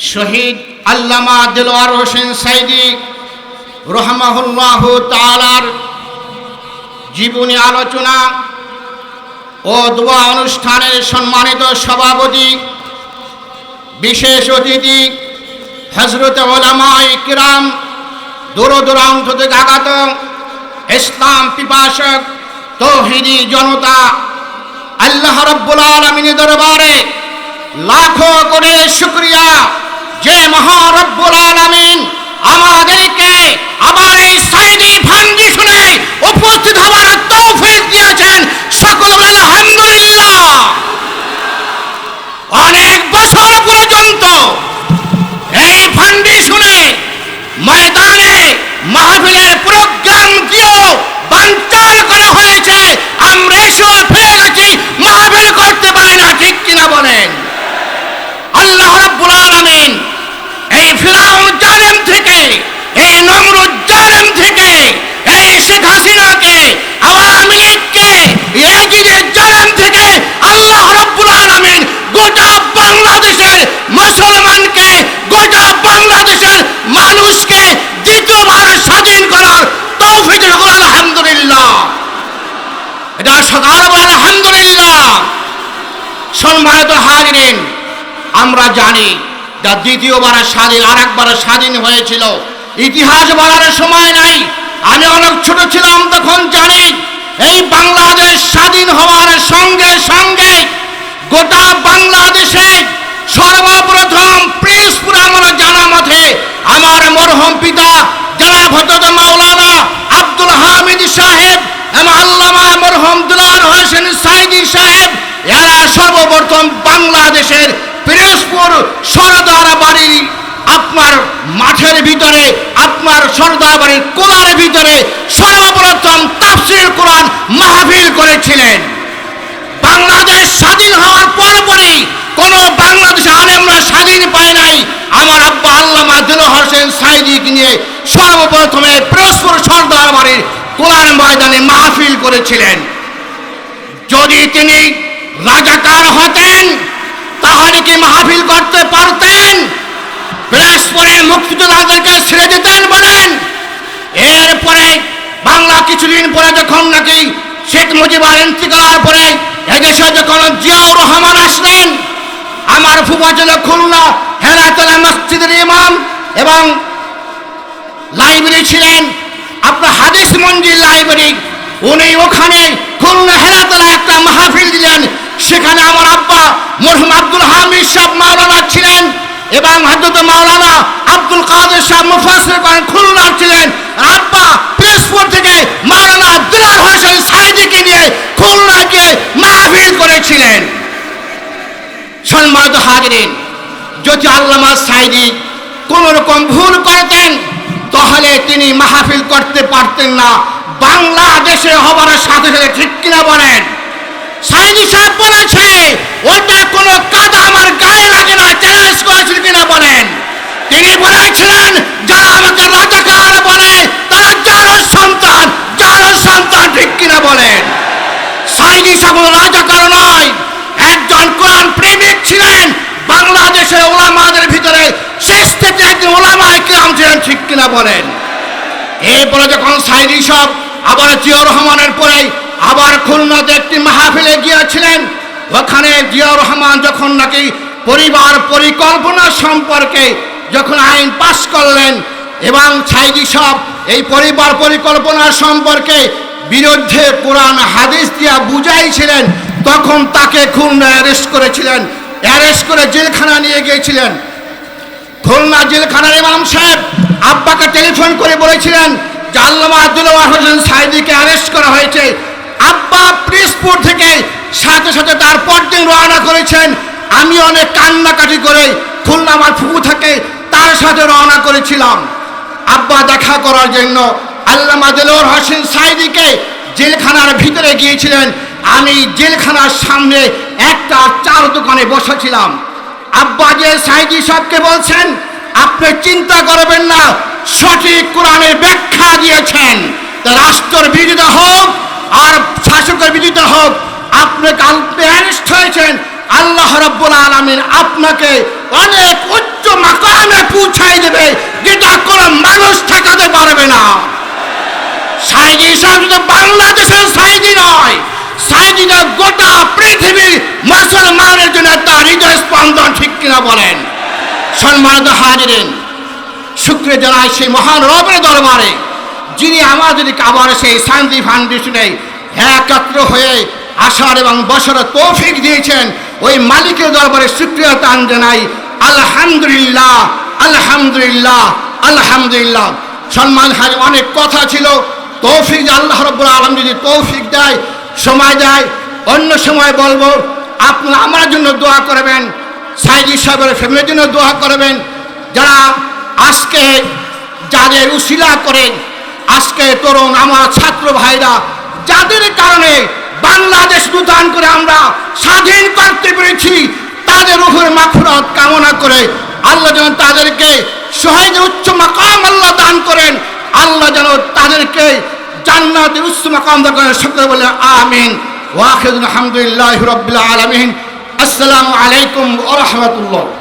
শহীদ আল্লামা দিলওয়ার হোসেন সাইদি রহমাহুল্লাহ তালার জীবনী আলোচনা ও দোয়া অনুষ্ঠানের সম্মানিত সভাপতি, বিশেষ অতিথি হজরত ওলামা ইকরাম দূর দূরান্ত থেকে আগত ইসলাম পিপাসক, তৌহিদি জনতা, আল্লাহ রব্বুল আলমিনী দরবারে লাখো করে শুক্রিয়া যে মহারব্বুল আলমিন। আমাদেরকে আবার এই সাইডি ফাউন্ডেশনে উপস্থিত হওয়ার তৌফিক দিয়েছেন সকল বলে আলহামদুলিল্লাহ অনেক বছর পর্যন্ত এই ফাউন্ডেশনে ময়দানে মাহফিলের প্রোগ্রাম দিয়েও বাঞ্চাল করা হয়েছে আমরা এসেও ফিরে গেছি মাহফিল করতে পারি না ঠিক কিনা বলেন আল্লাহ রাব্বুল আলামিন এই ফিরাউন জালেম থেকে এই নমরুদ জালেম থেকে এই শেখ হাসিনাকে, আওয়ামী লীগকে ইয়াজিদের জালেম থেকে আল্লাহ রাব্বুল আলামিন গোটা বাংলাদেশের মুসলমানকে, গোটা বাংলাদেশের মানুষকে দ্বিতীয়বার স্বাধীন করার তৌফিক হল আলহামদুলিল্লাহ। এটা সকাল আলহামদুলিল্লাহ। সম্মানিত হাজরিন, আমরা জানি যা দ্বিতীয়বার স্বাধীন আর একবার স্বাধীন হয়েছিল। ইতিহাস বলার সময় নাই। আমি অনেক ছোট ছিলাম, তখন জানি এই বাংলাদেশ স্বাধীন হওয়ার সঙ্গে সঙ্গে গোটা বাংলাদেশে সর্বপ্রথম প্রেসপুর আমার জানা মতে আমার মরহম পিতা যারা ভদ্রত মাওলানা আব্দুল হামিদ সাহেব এবং আল্লামা মরহম দুলার হোসেন সাইদি সাহেব, এরা সর্বপ্রথম বাংলাদেশের পিরোজপুর সরদার বাড়ির আপনার মাঠের ভিতরে, আপনার সরদার বাড়ির কোলার ভিতরে সর্বপ্রথম তাফসির কোরআন মাহফিল করেছিলেন। বাংলাদেশ স্বাধীন হওয়ার পরপরই কোন বাংলাদেশ আলেমরা স্বাধীন পায় নাই। আমার আব্বা আল্লামা দিল হোসেন সাইদিকে নিয়ে সর্বপ্রথমে পিরোজপুর সরদার বাড়ির কোরআন ময়দানে মাহফিল করেছিলেন। যদি তিনি রাজাকার হতেন, তাহলে কি মাহফিল করতে পারতেন? পিরোজপুরে মুক্তিযোদ্ধাদেরকে ছেড়ে দিতেন বলেন, এরপরে বাংলা কিছুদিন পরে যখন নাকি শেখ মুজিবার ইন্তিকার পরে এদেশে যখন জিয়াউর রহমান আসলেন, আমার ফুফা ছিল খুলনা হেরাতলা মসজিদের ইমাম এবং লাইব্রেরি ছিলেন, আপনার হাদিস মঞ্জিল লাইব্রেরি, উনি ওখানে খুলনা হেরাতলা একটা মাহফিল দিলেন সেখানে আমার আব্বা মরহুম আব্দুল হামিদ সাহ মাওলানা ছিলেন এবং হজরত মাওলানা আব্দুল কাদের সাহ মুফাসির করেন খুলনার ছিলেন আব্বা পিরোজপুর থেকে মাওলানা দিলার হোসেন সাইদিকে নিয়ে খুলনাকে মাহফিল করেছিলেন। সম্মানিত হাজরিন, যদি আল্লামা সাইদি কোন রকম ভুল করতেন, তাহলে তিনি মাহফিল করতে পারতেন না। বাংলাদেশে হবার সাথে সাথে ঠিক কিনা বলেন? সাইদি সাহেব বলেছে, ওটা কোনো কাদা, আমার গায়ে লাগে না চ্যালেঞ্জ করেছিল কিনা বলেন? তিনি বলেছিলেন, যারা আমাকে রাজাকার বলে, তারা যারও সন্তান যারও সন্তান ঠিক কিনা বলেন? সাইদি সাহেব রাজাকার নয়, একজন কোরআন প্রেমিক ছিলেন বাংলাদেশের ওলামাদের ভিতরে শেষ থেকে একজন ওলামায় কিরাম ছিলেন ঠিক কিনা বলেন? এরপরে যখন সাইদি সব আবার জিয়াউর রহমানের পরে আবার খুলনাতে একটি মাহফিলে গিয়েছিলেন ওখানে জিয়াউর রহমান যখন নাকি পরিবার পরিকল্পনা সম্পর্কে যখন আইন পাশ করলেন এবং সাইদি সব এই পরিবার পরিকল্পনা সম্পর্কে বিরুদ্ধে কোরআন, হাদিস দিয়া বুঝাইছিলেন, তখন তাকে খুলনা অ্যারেস্ট করেছিলেন। অ্যারেস্ট করে জেলখানা নিয়ে গিয়েছিলেন। খুলনা জেলখানার ইমাম সাহেব আব্বাকে টেলিফোন করে বলেছিলেন যে আল্লামা আব্দুল্লাহ হোসেন সাইদিকে অ্যারেস্ট করা হয়েছে। আব্বা প্রেসপুর থেকে সাথে সাথে তার পরদিন রওনা করেছেন। আমি অনেক কান্নাকাটি করে খুলনা আমার ফুপু থেকে তার সাথে রওনা করেছিলাম। আব্বা দেখা করার জন্য আল্লামা দিলওয়ার হোসেন সাইদিকে জেলখানার ভিতরে গিয়েছিলেন। আমি জেলখানার সামনে একটা চার দোকানে বসেছিলাম। আব্বা যে সাইদি সাহেবকে বলছেন, আপনি চিন্তা করবেন না, সঠিক কোরআনের ব্যাখ্যা দিয়েছেন। রাষ্ট্রের বিরোধিতা হোক রব্বুল আলমিন আপনাকে অনেক উচ্চ মাকামে পৌঁছাই দেবে, যেটা কোনো মানুষ ঠেকাতে পারবে না। সাইজি হিসাবে শুধু বাংলাদেশের সাইজি নয় সাইজিটা গোটা পৃথিবীর মুসলমানের জন্য তার হৃদয় স্পন্দন ঠিক কিনা বলেন? সম্মানিত হাজিরেন শুক্রে জানায় সেই মহান রবের দরবারে, যিনি আমাদের আবার সেই শান্তি ফাউন্ডেশনে একত্র হয়ে আসার এবং বসরের তৌফিক দিয়েছেন। ওই মালিকের দরবারে শুক্রিয়া টান জানাই, আলহামদুলিল্লাহ আলহামদুলিল্লাহ আলহামদুলিল্লাহ। সম্মান হাজ অনেক কথা ছিল। তৌফিক আল্লাহ রব্বুল আলম যদি তৌফিক দেয়, সময় দেয়, অন্য সময় বলব আপনারা আমার জন্য দোয়া করবেন, সাইদি সাহেবের ফ্যামিলির জন্য দোয়া করবেন। যারা আজকে যাদের উশিলা করেন, আজকে তরুণ, আমার ছাত্র ভাইরা, যাদের কারণে বাংলাদেশ নূতন করে আমরা স্বাধীন করতে পেরেছি। তাদের উপরে মাফরত কামনা করে আল্লাহ যেন তাদেরকে সহজে উচ্চ মাকাম আল্লাহ দান করেন। আল্লাহ যেন তাদেরকে জান্নাতের উচ্চ মাকাম দান করেন। সকলে বলে আমিন। ওয়াখিদ আলহামদুলিল্লাহ রবিল আলমিন। আসসালামু আলাইকুম ওরহমতুল্লাহ